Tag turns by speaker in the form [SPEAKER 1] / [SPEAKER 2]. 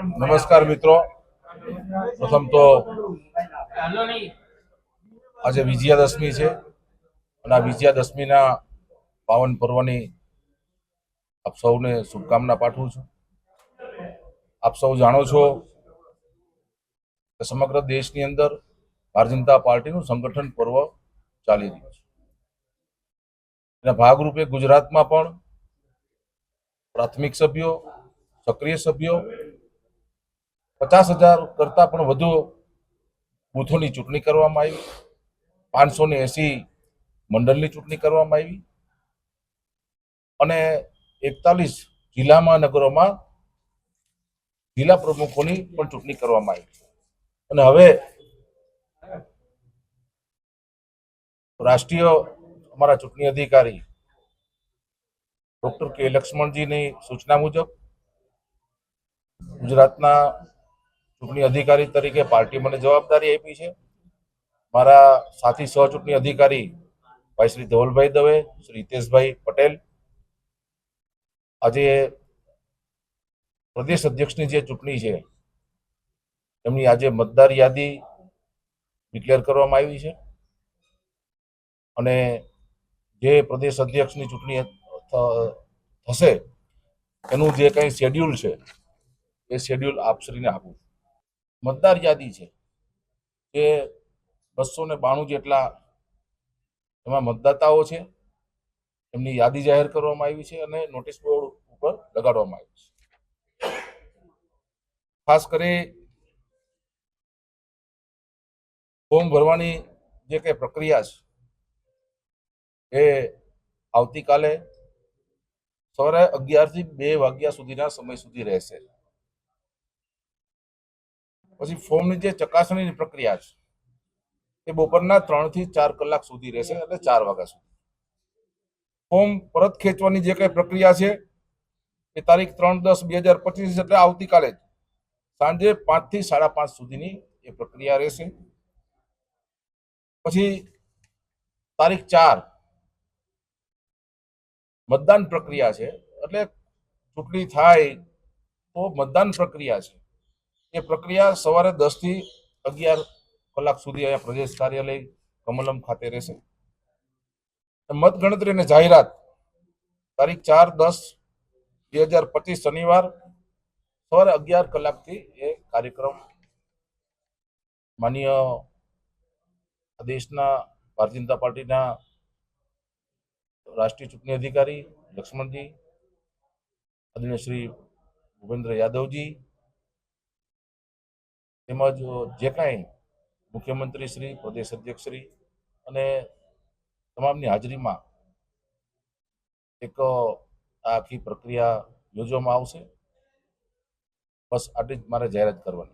[SPEAKER 1] નમસ્કાર મિત્રો. પ્રથમ તો આજે વિજયાદશમી છે અને આ વિજયાદશમીના પાવન પર્વની આપ સૌને શુભકામના પાઠવું છું. આપ સૌ જાણો છો કે સમગ્ર દેશની અંદર ભારતીય જનતા પાર્ટીનું સંગઠન પર્વ ચાલી રહ્યું છે. એના ભાગરૂપે ગુજરાતમાં પણ પ્રાથમિક સભ્યો, સક્રિય સભ્યો પચાસ હજાર કરતા પણ વધુ બૂથોની ચૂંટણી કરવામાં આવી. પાંચસો ને એસી મંડળની ચૂંટણી કરવામાં આવી. અને એકતાલીસ જિલ્લામાં નગરોમાં જિલ્લા પ્રમુખોની પણ ચૂંટણી કરવામાં આવી. અને હવે રાષ્ટ્રીય અમારા ચૂંટણી અધિકારી ડોક્ટર કે લક્ષ્મણજીની સૂચના મુજબ ગુજરાતના ચૂંટણી અધિકારી તરીકે પાર્ટી મને જવાબદારી આપી છે. મારા સાથી સહ ચૂંટણી અધિકારી ભાઈ શ્રી ધવલભાઈ દવે, શ્રી હિતેશભાઈ પટેલ. આજે પ્રદેશ અધ્યક્ષની જે ચૂંટણી છે એમની આજે મતદાર યાદી ડિક્લેર કરવામાં આવી છે. અને જે પ્રદેશ અધ્યક્ષની ચૂંટણી થશે, એનું જે કંઈ શેડ્યુલ છે, એ શેડ્યુલ આપશ્રીને આપું મતદાર યાદી છે કે બસો ને બાણું જેટલા એમાં મતદાતાઓ છે, એમની યાદી જાહેર કરવામાં આવી છે અને નોટિસ બોર્ડ ઉપર લગાડવામાં આવી છે. ખાસ કરી ફોર્મ ભરવાની જે કંઈ પ્રક્રિયા છે, એ આવતીકાલે સવારે અગિયારથી બે વાગ્યા સુધીના સમય સુધી રહેશે. પછી ફોર્મની જે ચકાસણીની પ્રક્રિયા છે એ બપોરના ત્રણથી ચાર કલાક સુધી રહેશે એટલે ચાર વાગ્યા સુધી. ફોર્મ પરત ખેંચવાની જે કઈ પ્રક્રિયા છે, એ તારીખ ત્રણ દસ બે હજાર પચીસ એટલે આવતીકાલે જ. સાંજે પાંચથી સાડા પાંચ સુધીની એ પ્રક્રિયા રહેશે. પછી તારીખ ચાર, મતદાન પ્રક્રિયા છે, એટલે ચૂંટણી થાય તો મતદાન પ્રક્રિયા છે. એ પ્રક્રિયા સવારે દસથી અગિયાર કલાક સુધી અહીંયા પ્રદેશ કાર્યાલય કમલમ ખાતે રહેશે. મતગણતરી અને જાહેરાત તારીખ ચાર દસ બે હજાર પચીસ શનિવાર સવારે અગિયાર કલાકથી એ કાર્યક્રમ માનીય દેશના ભારતીય જનતા પાર્ટીના રાષ્ટ્રીય ચૂંટણી અધિકારી લક્ષ્મણજી, આદરણીય શ્રી ભૂપેન્દ્ર યાદવજી તેમજ જે કાંઈ મુખ્યમંત્રી શ્રી પ્રદેશ અધ્યક્ષ શ્રી અને તમામની હાજરીમાં એક આખી પ્રક્રિયા યોજવામાં આવશે. બસ આટલી જ મારે જાહેરાત કરવાની.